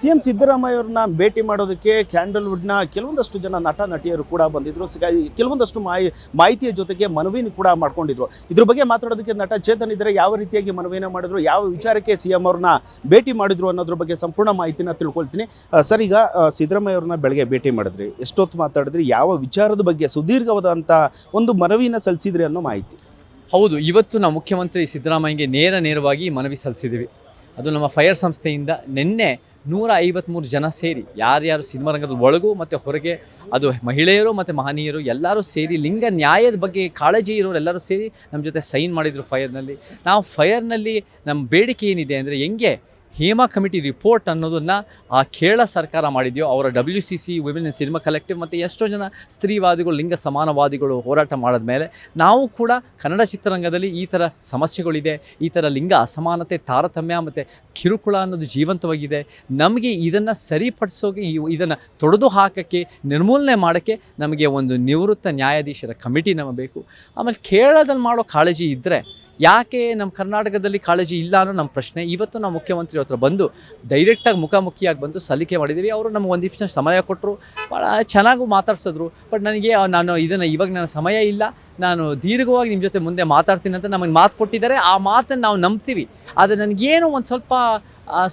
C M Siddaramaiah ಅವ್ರನ್ನ ಭೇಟಿ ಮಾಡೋದಕ್ಕೆ ಕ್ಯಾಂಡಲ್ವುಡ್ನ ಕೆಲವೊಂದಷ್ಟು ಜನ ನಟ, ನಟಿಯರು ಕೂಡ ಬಂದಿದ್ರು. ಕೆಲವೊಂದಷ್ಟು ಮಾಹಿ ಮಾಹಿತಿಯ ಜೊತೆಗೆ ಮನವಿನ ಕೂಡ ಮಾಡ್ಕೊಂಡಿದ್ರು. ಇದ್ರ ಬಗ್ಗೆ ಮಾತಾಡೋದಕ್ಕೆ ನಟ ಚೇತನ್ ಇದ್ದರೆ ಯಾವ ರೀತಿಯಾಗಿ ಮನವಿನ ಮಾಡಿದ್ರು, ಯಾವ ವಿಚಾರಕ್ಕೆ ಸಿ ಎಂ ಅವ್ರನ್ನ ಭೇಟಿ ಮಾಡಿದ್ರು ಅನ್ನೋದ್ರ ಬಗ್ಗೆ ಸಂಪೂರ್ಣ ಮಾಹಿತಿನ ತಿಳ್ಕೊಳ್ತೀನಿ. ಸರ್, ಈಗ ಸಿದ್ದರಾಮಯ್ಯ ಅವ್ರನ್ನ ಬೆಳಗ್ಗೆ ಭೇಟಿ ಮಾಡಿದ್ರಿ. ಎಷ್ಟೊತ್ತು ಮಾತಾಡಿದ್ರಿ, ಯಾವ ವಿಚಾರದ ಬಗ್ಗೆ ಸುದೀರ್ಘವಾದಂಥ ಒಂದು ಮನವಿನ ಸಲ್ಲಿಸಿದ್ರಿ ಅನ್ನೋ ಮಾಹಿತಿ? ಹೌದು, ಇವತ್ತು ನಾವು ಮುಖ್ಯಮಂತ್ರಿ ಸಿದ್ದರಾಮಯ್ಯಗೆ ನೇರ ನೇರವಾಗಿ ಮನವಿ ಸಲ್ಲಿಸಿದ್ದೀವಿ. ಅದು ನಮ್ಮ ಫೈರ್ ಸಂಸ್ಥೆಯಿಂದ ನಿನ್ನೆ ನೂರ ಐವತ್ತ್ಮೂರು ಜನ ಸೇರಿ, ಯಾರ್ಯಾರು ಸಿನಿಮಾ ರಂಗದ ಒಳಗೂ ಮತ್ತು ಹೊರಗೆ, ಅದು ಮಹಿಳೆಯರು ಮತ್ತು ಮಹನೀಯರು, ಎಲ್ಲರೂ ಸೇರಿ ಲಿಂಗ ನ್ಯಾಯದ ಬಗ್ಗೆ ಕಾಳಜಿ ಇರೋರು ಎಲ್ಲರೂ ಸೇರಿ ನಮ್ಮ ಜೊತೆ ಸೈನ್ ಮಾಡಿದರು ಫೈರ್ನಲ್ಲಿ ನಾವು ಫೈರ್ನಲ್ಲಿ ನಮ್ಮ ಬೇಡಿಕೆ ಏನಿದೆ ಅಂದರೆ, ಹೆಂಗೆ ಹೇಮಾ ಕಮಿಟಿ ರಿಪೋರ್ಟ್ ಅನ್ನೋದನ್ನು ಆ ಕೇರಳ ಸರ್ಕಾರ ಮಾಡಿದೆಯೋ, ಅವರ W C C women cinema collective ಮತ್ತು ಎಷ್ಟೋ ಜನ ಸ್ತ್ರೀವಾದಿಗಳು, ಲಿಂಗ ಸಮಾನವಾದಿಗಳು ಹೋರಾಟ ಮಾಡಿದ ಮೇಲೆ ನಾವು ಕೂಡ ಕನ್ನಡ ಚಿತ್ರರಂಗದಲ್ಲಿ ಈ ಥರ ಸಮಸ್ಯೆಗಳಿದೆ, ಈ ಥರ ಲಿಂಗ ಅಸಮಾನತೆ, ತಾರತಮ್ಯ ಮತ್ತು ಕಿರುಕುಳ ಅನ್ನೋದು ಜೀವಂತವಾಗಿದೆ. ನಮಗೆ ಇದನ್ನು ಸರಿಪಡಿಸೋಕೆ, ಇದನ್ನು ತೊಡೆದು ಹಾಕೋಕ್ಕೆ, ನಿರ್ಮೂಲನೆ ಮಾಡೋಕ್ಕೆ ನಮಗೆ ಒಂದು ನಿವೃತ್ತ ನ್ಯಾಯಾಧೀಶರ ಕಮಿಟಿ ನಮಗೆ ಬೇಕು. ಆಮೇಲೆ ಕೇರಳದಲ್ಲಿ ಮಾಡೋ ಕಾಳಜಿ ಇದ್ದರೆ ಯಾಕೆ ನಮ್ಮ ಕರ್ನಾಟಕದಲ್ಲಿ ಕಾಳಜಿ ಇಲ್ಲ ಅನ್ನೋ ನಮ್ಮ ಪ್ರಶ್ನೆ. ಇವತ್ತು ನಾವು ಮುಖ್ಯಮಂತ್ರಿ ಹತ್ರ ಬಂದು ಡೈರೆಕ್ಟಾಗಿ ಮುಖಾಮುಖಿಯಾಗಿ ಬಂದು ಸಲಿಕೆ ಮಾಡಿದ್ದೀವಿ ಅವರು ನಮ್ಗೆ ಒಂದು ಸಮಯ ಕೊಟ್ಟರು ಭಾಳ ಚೆನ್ನಾಗೂ ಮಾತಾಡ್ಸಿದ್ರು. ಬಟ್ ನನಗೆ ನಾನು ಇದನ್ನು ಇವಾಗ ನನ್ನ ಸಮಯ ಇಲ್ಲ. ನಾನು ದೀರ್ಘವಾಗಿ ನಿಮ್ಮ ಜೊತೆ ಮುಂದೆ ಮಾತಾಡ್ತೀನಿ ಅಂತ ನಮಗೆ ಮಾತು ಕೊಟ್ಟಿದ್ದಾರೆ. ಆ ಮಾತನ್ನು ನಾವು ನಂಬ್ತೀವಿ. ಆದರೆ ನನಗೇನು ಒಂದು ಸ್ವಲ್ಪ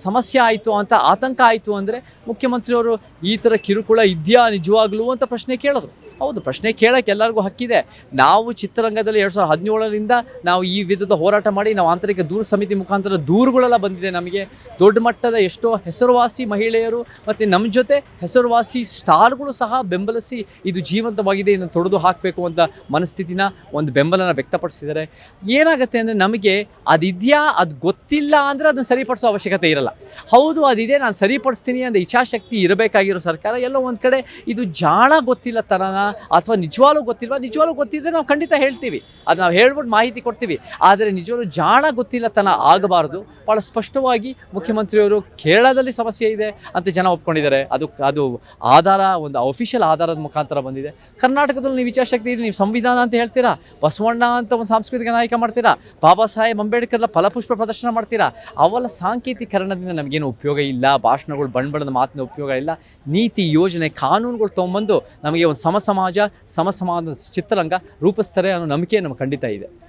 ಸಮಸ್ಯೆ ಆಯಿತು ಅಂತ ಆತಂಕ ಆಯಿತು ಅಂದರೆ ಮುಖ್ಯಮಂತ್ರಿಯವರು ಈ ಥರ ಕಿರುಕುಳ ಇದೆಯಾ ನಿಜವಾಗ್ಲೂ ಅಂತ ಪ್ರಶ್ನೆ ಕೇಳೋದು ಹೌದು, ಪ್ರಶ್ನೆ ಕೇಳೋಕ್ಕೆ ಎಲ್ಲರಿಗೂ ಹಕ್ಕಿದೆ ನಾವು ಚಿತ್ರರಂಗದಲ್ಲಿ ಎರಡು ಸಾವಿರದ ಹದಿನೇಳರಿಂದ ನಾವು ಈ ವಿಧದ ಹೋರಾಟ ಮಾಡಿ ನಾವು ಆಂತರಿಕ ದೂರ ಸಮಿತಿ ಮುಖಾಂತರ ದೂರುಗಳೆಲ್ಲ ಬಂದಿದೆ ನಮಗೆ. ದೊಡ್ಡ ಮಟ್ಟದ ಎಷ್ಟೋ ಹೆಸರುವಾಸಿ ಮಹಿಳೆಯರು ಮತ್ತು ನಮ್ಮ ಜೊತೆ ಹೆಸರುವಾಸಿ ಸ್ಟಾರ್ಗಳು ಸಹ ಬೆಂಬಲಿಸಿ ಇದು ಜೀವಂತವಾಗಿದೆ ಇದನ್ನು ತೊಡೆದು ಹಾಕಬೇಕು ಅಂತ ಮನಸ್ಥಿತಿನ ಒಂದು ಬೆಂಬಲನ ವ್ಯಕ್ತಪಡಿಸಿದ್ದಾರೆ. ಏನಾಗುತ್ತೆ ಅಂದರೆ ನಮಗೆ ಅದಿದೆಯಾ, ಅದು ಗೊತ್ತಿಲ್ಲ ಅಂದರೆ ಅದನ್ನು ಸರಿಪಡಿಸೋ ಅವಶ್ಯಕತೆ ஈரலாம் ಹೌದು, ಅದಿದೆ, ನಾನು ಸರಿಪಡಿಸ್ತೀನಿ ಅಂದರೆ ಇಚ್ಛಾಶಕ್ತಿ ಇರಬೇಕಾಗಿರೋ ಸರ್ಕಾರ, ಎಲ್ಲೋ ಒಂದು ಕಡೆ ಇದು ಜಾಣ ಗೊತ್ತಿಲ್ಲ ತರನ ಅಥವಾ ನಿಜವಾಗ್ಲೂ ಗೊತ್ತಿಲ್ವಾ? ನಿಜವಾಗ್ಲೂ ಗೊತ್ತಿದ್ದರೆ ನಾವು ಖಂಡಿತ ಹೇಳ್ತೀವಿ. ಅದು ನಾವು ಹೇಳ್ಬಿಟ್ಟು ಮಾಹಿತಿ ಕೊಡ್ತೀವಿ. ಆದರೆ ನಿಜವಾಗ್ಲೂ ಜಾಣ ಗೊತ್ತಿಲ್ಲ ತನ ಆಗಬಾರ್ದು. ಭಾಳ ಸ್ಪಷ್ಟವಾಗಿ ಮುಖ್ಯಮಂತ್ರಿಯವರು ಕೇರಳದಲ್ಲಿ ಸಮಸ್ಯೆ ಇದೆ ಅಂತ ಜನ ಒಪ್ಕೊಂಡಿದ್ದಾರೆ. ಅದು ಅದು ಆಧಾರ, ಒಂದು ಅಫಿಷಿಯಲ್ ಆಧಾರದ ಮುಖಾಂತರ ಬಂದಿದೆ. ಕರ್ನಾಟಕದಲ್ಲಿ ನೀವು ಇಲ್ಲಿ ನೀವು ಸಂವಿಧಾನ ಅಂತ ಹೇಳ್ತೀರಾ? ಬಸವಣ್ಣ ಅಂತ ಒಂದು ಸಾಂಸ್ಕೃತಿಕ ನಾಯಕ ಮಾಡ್ತೀರಾ? ಬಾಬಾ ಸಾಹೇಬ್ ಅಂಬೇಡ್ಕರ್ನ ಫಲಪುಷ್ಪ ಪ್ರದರ್ಶನ ಮಾಡ್ತೀರಾ? ಅವೆಲ್ಲ ಸಾಂಕೇತಿಕರಣದಿಂದ ನಮಗೇನು ಉಪಯೋಗ ಇಲ್ಲ, ಭಾಷಣಗಳು ಬಣ್ಣ ಬಣ್ಣದ ಮಾತಿನ ಉಪಯೋಗ ಇಲ್ಲ, ನೀತಿ, ಯೋಜನೆ, ಕಾನೂನುಗಳು ತೊಗೊಂಬಂದು ನಮಗೆ ಒಂದು ಸಮ ಸಮಾಜ, ಸಮ ಚಿತ್ರರಂಗ ರೂಪಿಸ್ತಾರೆ ಅನ್ನೋ ನಂಬಿಕೆ ನಮ್ಗೆ ಖಂಡಿತ ಇದೆ.